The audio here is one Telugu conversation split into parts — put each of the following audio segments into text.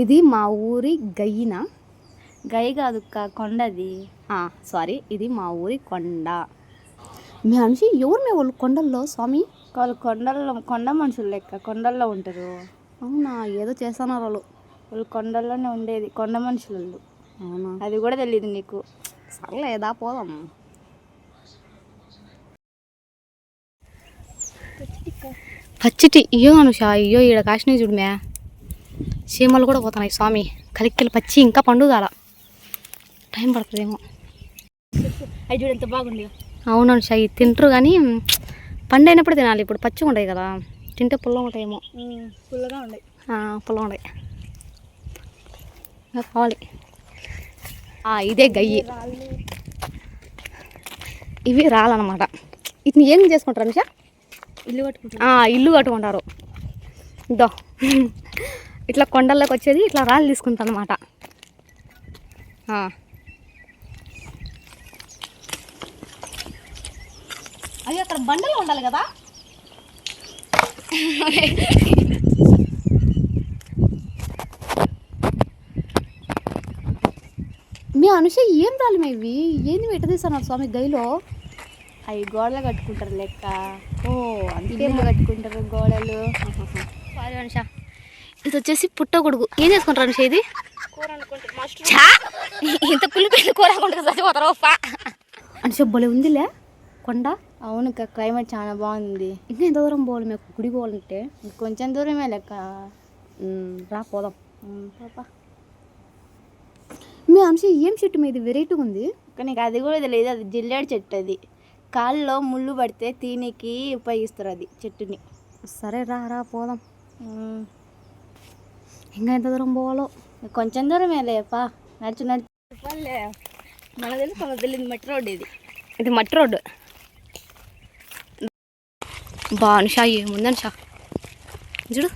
ఇది మా ఊరి గయ్యిన? గై కాదు కొండది. సారీ ఇది మా ఊరి కొండ. మీ మనిషి ఎవరు మీ వాళ్ళు కొండల్లో స్వామి? వాళ్ళు కొండల్లో కొండ మనుషులు లెక్క కొండల్లో ఉంటారు. అవునా ఏదో చేస్తున్నారు వాళ్ళు. వాళ్ళు కొండల్లోనే ఉండేది కొండ మనుషులు. అవునా? అది కూడా తెలియదు నీకు. సర్లేదా పోదాం. పచ్చిటి అయ్యో అనుష అయ్యో ఈడ కాసినాయి చూడమే చీమలు కూడా పోతున్నాయి స్వామి. కలిక్కిలు పచ్చి ఇంకా పండుగాల. టైం పడుతుందేమో. అవి చూడు ఎంత బాగుంది. అవును అనుష ఇవి తింటారు కానీ పండు అయినప్పుడు తినాలి. ఇప్పుడు పచ్చిగా ఉంటాయి కదా. తింటే పుల్ల ఉంటాయేమో. ఫుల్గా ఉండే ఆ, పుల్ల ఉంటాయి ఇంకా కావాలి. ఆ, ఇదే గయ్యి. ఇవి రాలన్నమాట వీటిని ఏం చేసుకుంటారు అనుష ఇల్లు కట్టుకుంటారు. ఇల్లు కట్టుకుంటారు. ఇదో. ఇట్లా కొండల్లోకి వచ్చేది ఇట్లా రాళ్ళు తీసుకుంటారు అనమాట అవి అక్కడ బండలు ఉండాలి కదా? మీ అనుష ఏం రాలి మీ ఇవి? ఏంది ఎట్ట తీస్తున్నారు స్వామి గైలో అవి గోడలు కట్టుకుంటారు లెక్క. ఓ అందుకే కట్టుకుంటారు గోడలు. సారీ అనుష. ఇది వచ్చేసి పుట్టగొడుగు ఏం చేసుకుంటారు అనుష ఇది! ఇంత పులిపిల్లి కూర కొంటే చచ్చిపోతారు అనుష భలే ఉందిలే కొండ. అవును క్లైమేట్ చాలా బాగుంది. ఇంకా ఎంత దూరం పోవాలి మీకు గుడి పోవాలంటే? కొంచెం దూరమే లెక్క రా పోదాం. పాపా మీ అనుష ఏం చెట్టు మీద? వెరైటీగా ఉంది? కానీ నీకు అది కూడా తెలియదు అది జిల్లేడు చెట్టు అది. కాళ్ళలో ముళ్ళు పడితే తీనికి ఉపయోగిస్తారు అది చెట్టుని. సరే రా రా పోదాం. ఇంకా ఎంత దూరం పోవాలో? కొంచెం దూరమే లేపా నడుచు నడుచు. మన తెలుసు మన తెలియదు మట్టి రోడ్ ఇది. ఇది మట్టి రోడ్డు బా అనుష ఏముంది అనుష చూడు.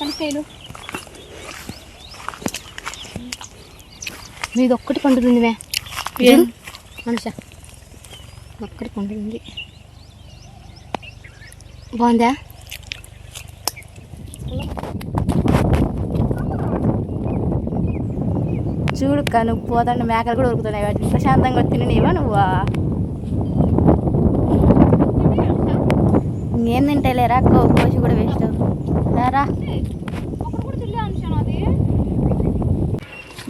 కలికాయలు మీది ఒక్కటి పండుతుంది మే? మనుష? ఒక్కటి పండుతుంది బాగుందా? చూడుక్క నువ్వు పోతాంటే మేకలు కూడా ఉరుకుతున్నాయి వాటిని. ప్రశాంతంగా తిననివా నువ్వు? నేను తింటలేరా కోసి కూడా వేస్ట్ రా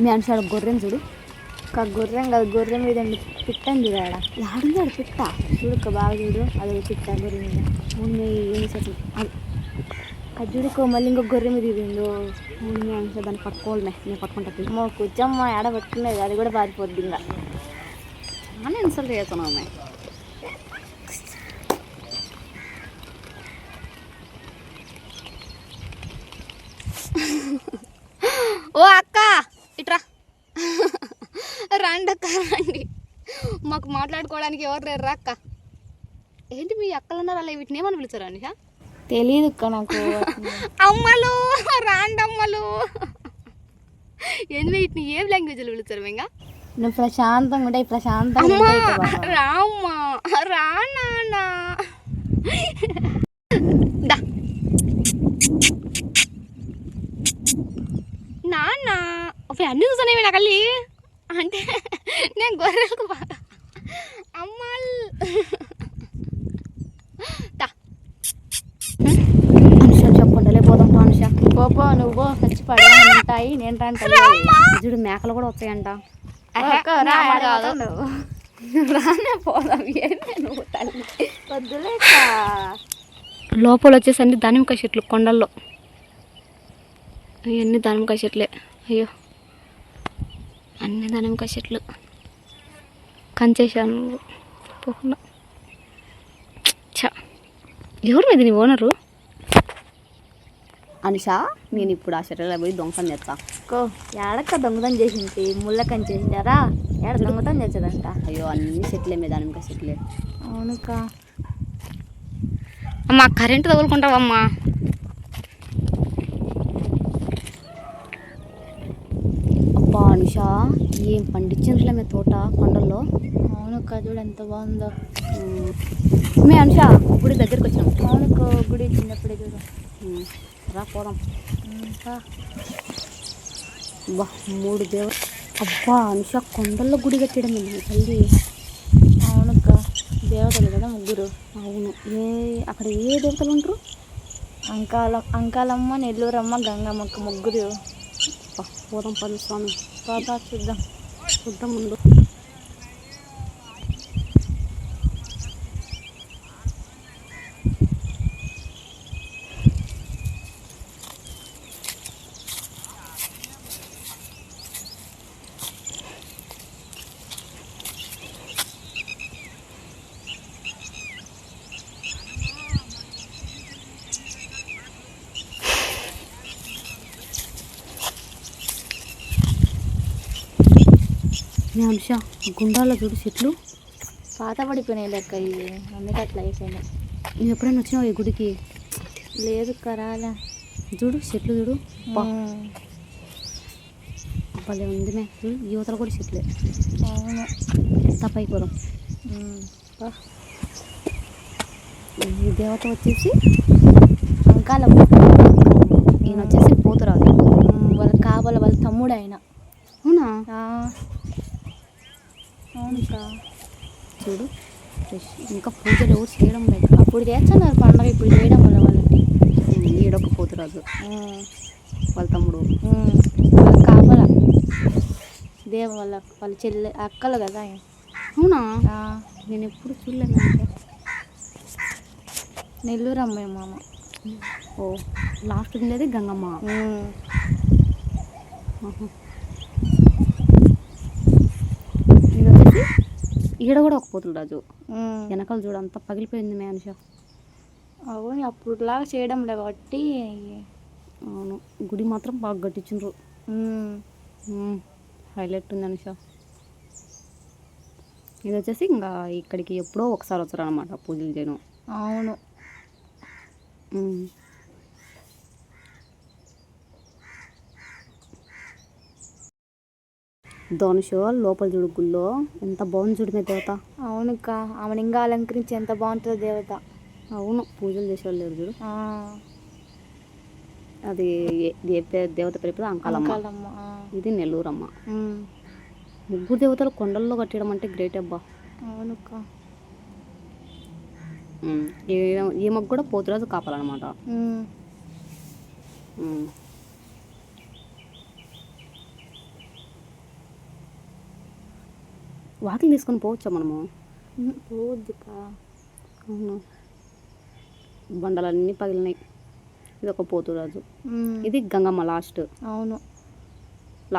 మీ అనుషాడు గొర్రెని చూడు. ఒక గుర్రం కాదు గుర్రం మీద ఉండి పిట్టంది ఆడ పిట్ట చూడుక్క బాగా చూడు అది పిట్ట గుర్రం మీద. ఉన్ని ఎన్ని అది. అది చూడుకో మళ్ళీ ఇంకో గొర్రె మీద ఇదిందో ఉందో ఉన్ని దాన్ని పట్టుకోవాలి నేను పట్టుకుంటా మా కూర్చోమ్మ ఆడ పట్టుకునేది అది కూడా పారిపోద్ది ఇంకా. చాలా ఇన్సల్ట్ చేస్తున్నావు మే ఓ అక్క ఇట్రా. రండి అక్క రండి మాకు మాట్లాడుకోవడానికి ఎవరు లేరు రా అక్క. ఏంటి మీ అక్కలు ఉన్నారు అలా వీటిని ఏమని పిలుచారు అనిషా తెలియదు అక్క నాకు. అమ్మలు రాండి అమ్మలు ఏంటి వీటిని ఏం లాంగ్వేజ్లో పిలుచారు ఇంకా? నువ్వు ప్రశాంతంగా ఉంటాయి ప్రశాంతంగా. రామ్మా రా నాన్న. నాన్న. అవి అన్ని చూసానేవి నా కళ్ళి. అంటే నేను గొర్రెలకు బాగా అమ్మాల్. అనుష చెప్పండి పోదాం పా అనుష. పో పో నువ్వు పో, చచ్చి పడే ఉంటాయి నేను రాంటాను చూడు మేకలు కూడా వస్తాయంట. రానే పోదాం నువ్వు తల్లి? వద్దులేక లోపల వచ్చేసి అన్ని దానిమ్మకాయ చెట్లు కొండల్లో. అన్ని దానిమ్మకాయ చెట్లే. అయ్యో. అన్ని దానిమ్మకాయ చెట్లు. కంచేసాను పోకుండా చ ఎవరు మీద నీ ఓనరు? అనుష నేను ఇప్పుడు ఆ చెట్లలో పోయి దొంగతనం చేస్తా. కో ఏడక్క దొంగతనం చేసింది? ముళ్ళ కంచి చేసింటారా ఏడ దొంగతనం చేసేదంట? అయ్యో అన్ని చెట్లే మీద దానిమ్మకాయ చెట్లే. అవునుక. అమ్మా కరెంటు తగులుకుంటావమ్మా. అనుష ఏం పండించినట్లే మీ తోట కొండల్లో. అవునక్క చూడు ఎంత బాగుందో. మే అనుష గుడి దగ్గరికి వచ్చినాం అవునక్క గుడి చిన్నప్పుడే చూడు. రా పోదాం. అబ్బా మూడు దేవ అబ్బా అనుష కొండల్లో గుడి కట్టడం ఏంది తల్లి? అవునక్క దేవతలు కదా ముగ్గురు. అవును. ఏ అక్కడ ఏ దేవతలు ఉంటారు? అంకాల అంకాలమ్మ నెల్లూరమ్మ గంగమ్మక్క ముగ్గురు. పూరం పోదాం పలు స్వామి. పాపా చూద్దాం. చూద్దాం ముందు మే అనుష గుండాల్లో చూడు చెట్లు. పాత పడిపోయినాయి లెక్క ఇవి. అందుకే అట్లా అయిపోయినాయి. నువ్వు ఎప్పుడైనా వచ్చినావు ఈ గుడికి? లేదు కరాలా చూడు చెట్లు చూడు. భలే ఉంది మే చూడు యువతలు కూడా చెట్లే. అవును. ఈ దేవత వచ్చేసి అంకాలమ్మ ఈయన వచ్చేసి పోతురాదు వాళ్ళ కావాల వాళ్ళ తమ్ముడు ఆయన. అవునా? ఆ. అవునక్క చూడు ఫ్రెష్. ఇంకా పూజలు ఎవరు చేయడం లేదు. అప్పుడు చేస్తున్నారు పండగ ఇప్పుడు చేయడం వల్ల వాళ్ళకి. ఈడొక పోతురాజు. ఉమ్, వాళ్ళ తమ్ముడు. వాళ్ళ కాపల. దేవ వాళ్ళ వాళ్ళ చెల్లె అక్కలు కదా. అవునా? నేను ఎప్పుడు చూడలేదు అనుకో. నెల్లూరు అమ్మాయి మామ. ఓ లాస్ట్ ఉండేది గంగమ్మ ఉమ్, ఆహా. ఇది వచ్చేసి ఈడ కూడా ఒక పోతులు రాజు. వెనకాల చూడు అంతా పగిలిపోయింది మే అనుష అవును అప్పుడులాగా చేయడం లే కాబట్టి అవును గుడి మాత్రం బాగా ఉమ్, హైలైట్ ఉంది అనుష ఇది వచ్చేసి ఇంకా ఇక్కడికి ఎప్పుడో ఒకసారి వస్తారు అనమాట పూజలు చేయడం. అవును. ధనుష లోపల చూడు గుళ్ళో. ఎంత బాగుంది చూడు మీ దేవత. అవునుక్క ఆమెను ఇంకా అలంకరించి ఎంత బాగుంటుందో దేవత. అవును పూజలు చేసేవాళ్ళు లేరు చూడు. అది ఏ- దేవత పేరు అంకాలమ్మ. ఇది నెల్లూరమ్మ. ముగ్గురు దేవతలు కొండల్లో కట్టడం అంటే గ్రేట్ అబ్బా. అవునుక్క. ఈమెకు కూడా పోతురాజు కాపాలన్నమాట. వాకిలు తీసుకొని పోవచ్చా మనము? ఉమ్, పోవద్దుక్క అవును? బండలన్నీ పగిలినాయి. ఇది ఒక పోతురాజు ఇది గంగమ్మ లాస్ట్. అవును.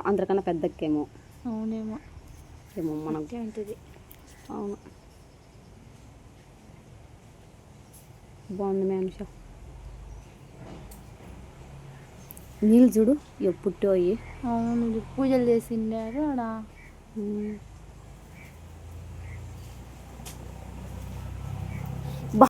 అందరికన్నా పెద్దక్కేమో. అవునేమో. ఏమో మనకు ఉంటుంది అవును. బాగుంది మే నీళ్ళు చూడు ఎప్పుడు అయ్యి అవును పూజలు చేసిండారు ఆడ.